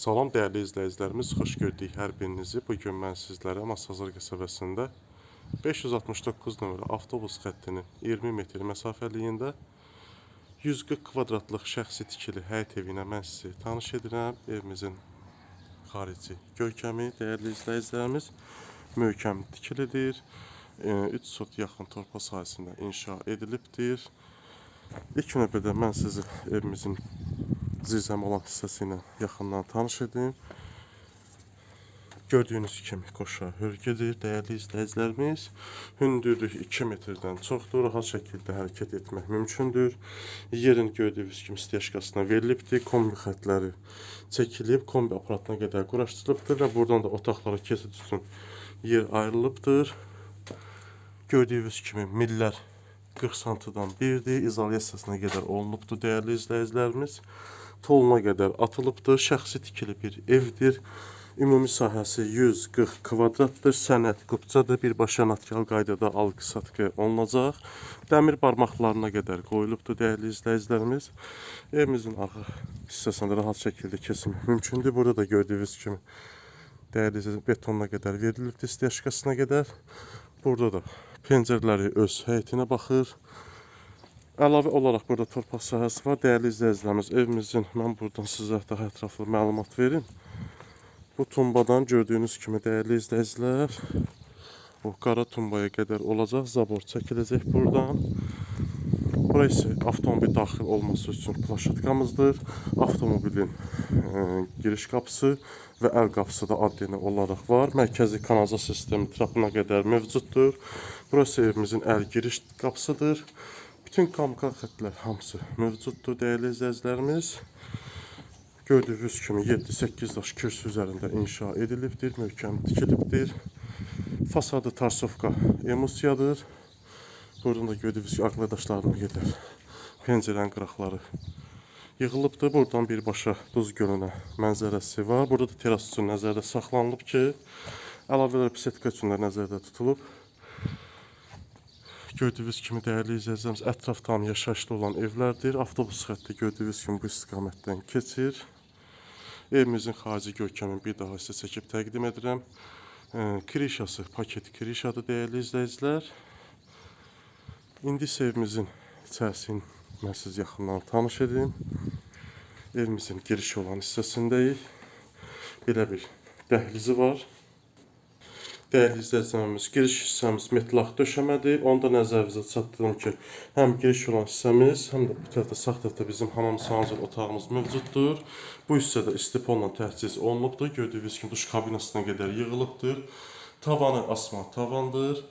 Salam dəyərli izləyicilərimiz, xoş gördük hər birinizi. Bu gün mən sizlərə Masazır qəsəbəsində 569 nömrə avtobus xəttinin 20 metr məsafəliyində 140 kvadratlıq şəxsi tikili həyət evi ilə mən sizi tanış edirəm. Evimizin xarici görkəmi, dəyərli izləyicilərimiz, möhkəm tikilidir. 3 sot yaxın torpaq sahəsində inşa edilibdir. İlk növbədə mən sizi evimizin zirzəmi olan hissəsi ilə yaxından tanış edim. Gördüyünüz kimi qoşa hörgüdür, dəyərli izləyicilərimiz. Hündürlük 2 metrdən çoxdur, rahat şəkildə hərəkət etmək mümkündür. Yerin gördüyünüz kimi styaşkasına verilibdir, kombi xətləri çəkilib, kombi aparatına qədər quraşdırılıbdır və buradan da otaqlara keçid üçün yer ayrılıbdır. Gördüyünüz kimi millər 40 santıdan birdir, izolyasiyasına qədər olunubdur dəyərli izləyicilərimiz. Toluna qədər atılıbdır, şəxsi tikili bir evdir. Ümumi sahəsi 140 kvadratdır, sənəd qubcadır, birbaşa natkal qaydada alqı-satqı olunacaq. Dəmir barmaqlarına qədər qoyulubdur dəyərli izləyicilərimiz. Evimizin arxa hissəsində rahat şəkildə keçim mümkündür. Burada da gördüyünüz kimi dəyərli betonuna qədər verilibdir, styaşkasına qədər. Burada da pəncərələri öz həyətinə baxır. Əlavə olaraq burada torpaq sahəsi var. Dəyərli izləyicilərimiz, evimizin mən buradan sizə daha ətraflı məlumat verim. Bu tumbadan gördüyünüz kimi dəyərli izləyicilər, o qara tumbaya qədər olacaq, zabor çəkiləcək buradan. Bura isə avtomobil daxil olması üçün plaşatkamızdır. Avtomobilin e, giriş qapısı və əl qapısı da adliyyə olaraq var. Mərkəzi kanalizasiya sistemi trapına qədər mövcuddur. Burası evimizin əl giriş qapısıdır. Bütün kamkar xətlər hamısı mövcuddur dəyərli izləyicilərimiz. Gördüyünüz kimi 7-8 daş kürsü üzərində inşa edilibdir, möhkəm tikilibdir. Fasadı tarsovka emusiyadır. Buradan da gördüyünüz kimi arkadaşlarına gedər. Pəncərənin qıraqları yığılıbdır. Buradan birbaşa Duz gölünə mənzərəsi var. Burada da teras üçün nəzərdə saxlanılıb ki, əlavə olaraq bisetka üçün də nəzərdə tutulub. Gördüyünüz kimi dəyərli izləyicilərimiz ətraf tam yaşayışlı olan evlərdir. Avtobus xətti gördüyünüz kimi bu istiqamətdən keçir. Evimizin xarici görkəmini bir daha sizə çəkib təqdim edirəm. Krişası paket krişadır dəyərli izləyicilər. İndi isə evimizin içərisini mən siz yaxından tanış edim. Evimizin giriş olan hissəsindəyik. Belə bir dəhlizi var. Dəyərli izləyicilərimiz, giriş hissəmiz metlaq döşəmədir. Onu da çatdırım ki, həm giriş olan hissəmiz, həm də bu tərəfdə sağ tərəfdə bizim hamam sanuzel otağımız mövcuddur. Bu hissədə istiponla təchiz olunubdur. Gördüyünüz kimi duş kabinasına qədər yığılıbdır. Tavanı asma tavandır.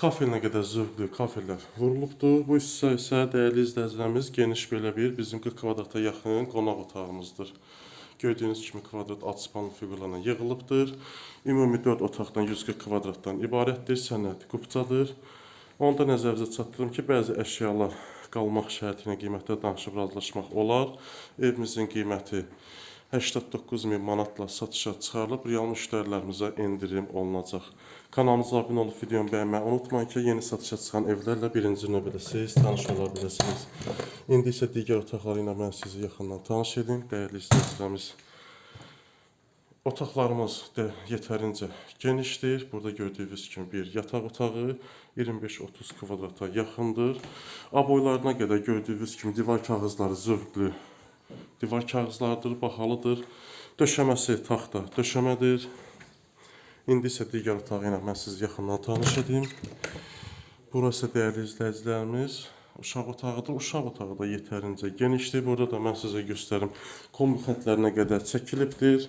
Kafelinə qədər zövqlü kafellər vurulubdur. Bu hissə isə dəyərli izləyicilərimiz geniş belə bir bizim 40 kvadrata yaxın qonaq otağımızdır. Gördüyünüz kimi kvadrat alçıpanlı fiqurlarla yığılıbdır. Ümumi 4 otaqdan 140 kvadratdan ibarətdir. Sənəd qubcadır. Onda nəzərinizə çatdırım ki, bəzi əşyalar qalmaq şərti ilə qiymətdə danışıb razılaşmaq olar. Evimizin qiyməti 89 min manatla satışa çıxarılıb, real müştərilərimizə endirim olunacaq. Kanalımıza abunə olub videomu bəyənməyi unutmayın ki, yeni satışa çıxan evlərlə birinci növbədə siz tanış ola biləsiniz. İndi isə digər otaqları ilə mən sizi yaxından tanış edim, dəyərli izləyicilərimiz. Otaqlarımız da yetərincə genişdir. Burada gördüyünüz kimi bir yataq otağı 25-30 kvadrata yaxındır. Aboylarına qədər gördüyünüz kimi divar kağızları zövqlü divar kağızlarıdır, bahalıdır. Döşəməsi taxta döşəmədir. İndi isə digər otağı ilə mən sizi yaxından tanış edim. Burası dəyərli izləyicilərimiz uşaq otağıdır. Uşaq otağı da yetərincə genişdir. Burada da mən sizə göstərim. Kombi xətlərinə qədər çəkilibdir.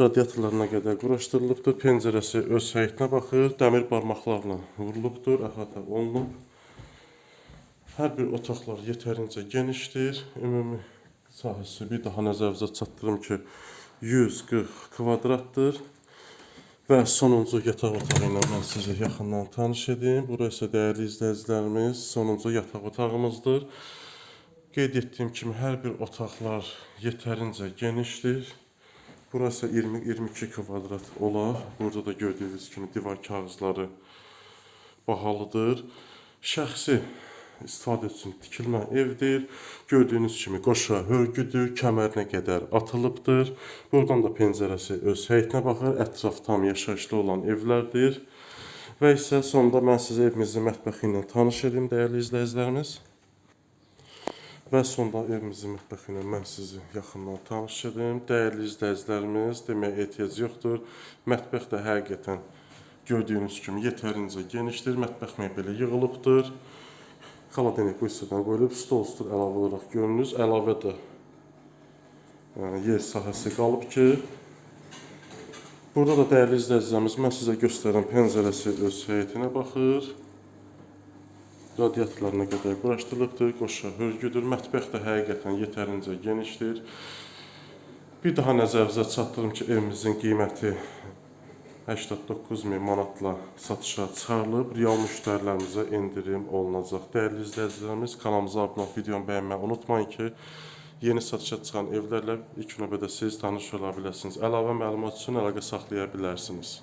Radiatorlarına qədər quraşdırılıbdır. Pəncərəsi öz həyətinə baxır. Dəmir barmaqlarla vurulubdur, əhatə olunub. Hər bir otaqlar yetərincə genişdir. Ümumi sahəsi bir daha nəzərinizə çatdırım ki, 140 kvadratdır. Və sonuncu yataq otağı ilə mən sizi yaxından tanış edim. Bura isə dəyərli izləyicilərimiz, sonuncu yataq otağımızdır. Qeyd etdiyim kimi hər bir otaqlar yetərincə genişdir. Burası 20-22 kvadrat olar. Burada da gördüyünüz kimi divar kağızları bahalıdır. Şəxsi istifadə üçün tikilmə evdir. Gördüyünüz kimi qoşa hörgüdür, kəmərinə qədər atılıbdır. Buradan da pəncərəsi öz həyətinə baxır. Ətraf tam yaşayışlı olan evlərdir. Və isə sonda mən sizə evimizin mətbəxi ilə tanış edim dəyərli izləyicilərimiz. Və sonda evimizin mətbəxi ilə mən sizi yaxından tanış edim. Dəyərli izləyicilərimiz, deməyə ehtiyac yoxdur. Mətbəx də həqiqətən gördüyünüz kimi yetərincə genişdir. Mətbəx mebeli yığılıbdır. Xaladenik bu hissədən qoyulub, stol üstü əlavə olaraq görünür. Əlavə də yəni, yer sahəsi qalıb ki, Burada da dəyərli izləyicilərimiz, mən sizə göstərən pəncərəsi öz həyətinə baxır. Radiatorlarına qədər quraşdırılıbdır, qoşa hörgüdür. Mətbəx də həqiqətən yetərincə genişdir. Bir daha nəzərinizə çatdırım ki, evimizin qiyməti 89 min manatla satışa çıxarılıb. Real müştərilərimizə endirim olunacaq. Dəyərli izləyicilərimiz, kanalımıza abunə olub videomu bəyənməyi unutmayın ki, yeni satışa çıxan evlərlə ilk növbədə siz tanış ola biləsiniz. Əlavə məlumat üçün əlaqə saxlaya bilərsiniz.